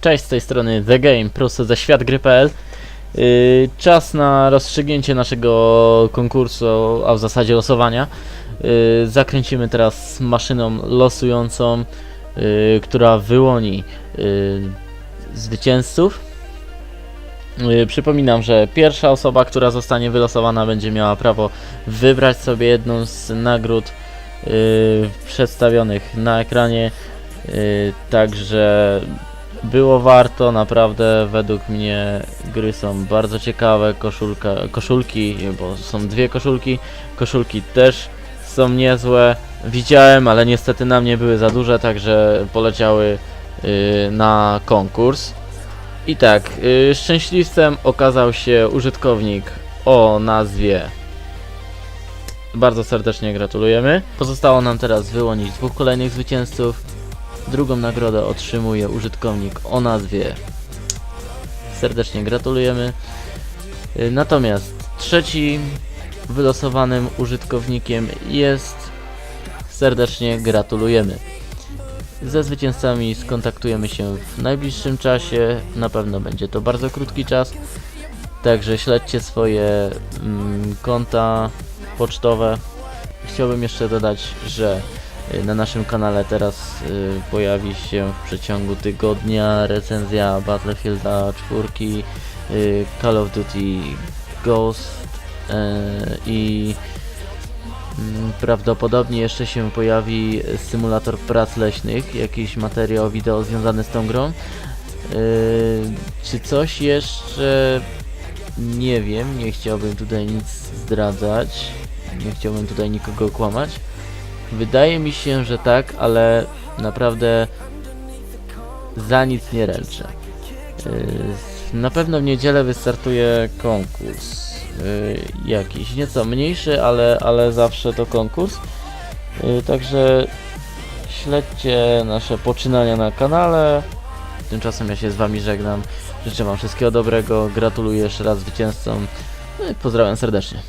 Cześć, z tej strony The Game, prosto ze światgry.pl yy, Czas na rozstrzygnięcie naszego konkursu, a w zasadzie losowania. Yy, Zakręcimy teraz maszyną losującą, yy, która wyłoni zwycięzców. Przypominam, że pierwsza osoba, która zostanie wylosowana będzie miała prawo wybrać sobie jedną z nagród przedstawionych na ekranie. Także było warto, naprawdę według mnie gry są bardzo ciekawe, koszulka, koszulki, bo są dwie koszulki, koszulki też są niezłe, widziałem, ale niestety na mnie były za duże, także poleciały yy, na konkurs. I tak, yy, szczęśliwcem okazał się użytkownik o nazwie bardzo serdecznie gratulujemy. Pozostało nam teraz wyłonić dwóch kolejnych zwycięzców. Drugą nagrodę otrzymuje użytkownik o nazwie. Serdecznie gratulujemy. Y, Natomiast trzecim wylosowanym użytkownikiem jest. Serdecznie gratulujemy. Ze zwycięzcami skontaktujemy się w najbliższym czasie. Na pewno będzie to bardzo krótki czas. Także śledźcie swoje mm, konta pocztowe. Chciałbym jeszcze dodać, że na naszym kanale teraz y, pojawi się w przeciągu tygodnia recenzja Battlefielda 4, y, Call of Duty Ghost y, i mm, prawdopodobnie jeszcze się pojawi symulator prac leśnych, jakiś materiał wideo związany z tą grą. Y, czy coś jeszcze nie wiem, nie chciałbym tutaj nic zdradzać, nie chciałbym tutaj nikogo kłamać. Wydaje mi się, że tak, ale naprawdę za nic nie ręczę. Yy, Na pewno w niedzielę wystartuje konkurs. yy, Jakiś nieco mniejszy, ale, ale zawsze to konkurs. Yy, Także śledźcie nasze poczynania na kanale. Tymczasem ja się z Wami żegnam. Życzę Wam wszystkiego dobrego. Gratuluję jeszcze raz zwycięzcom. No i pozdrawiam serdecznie.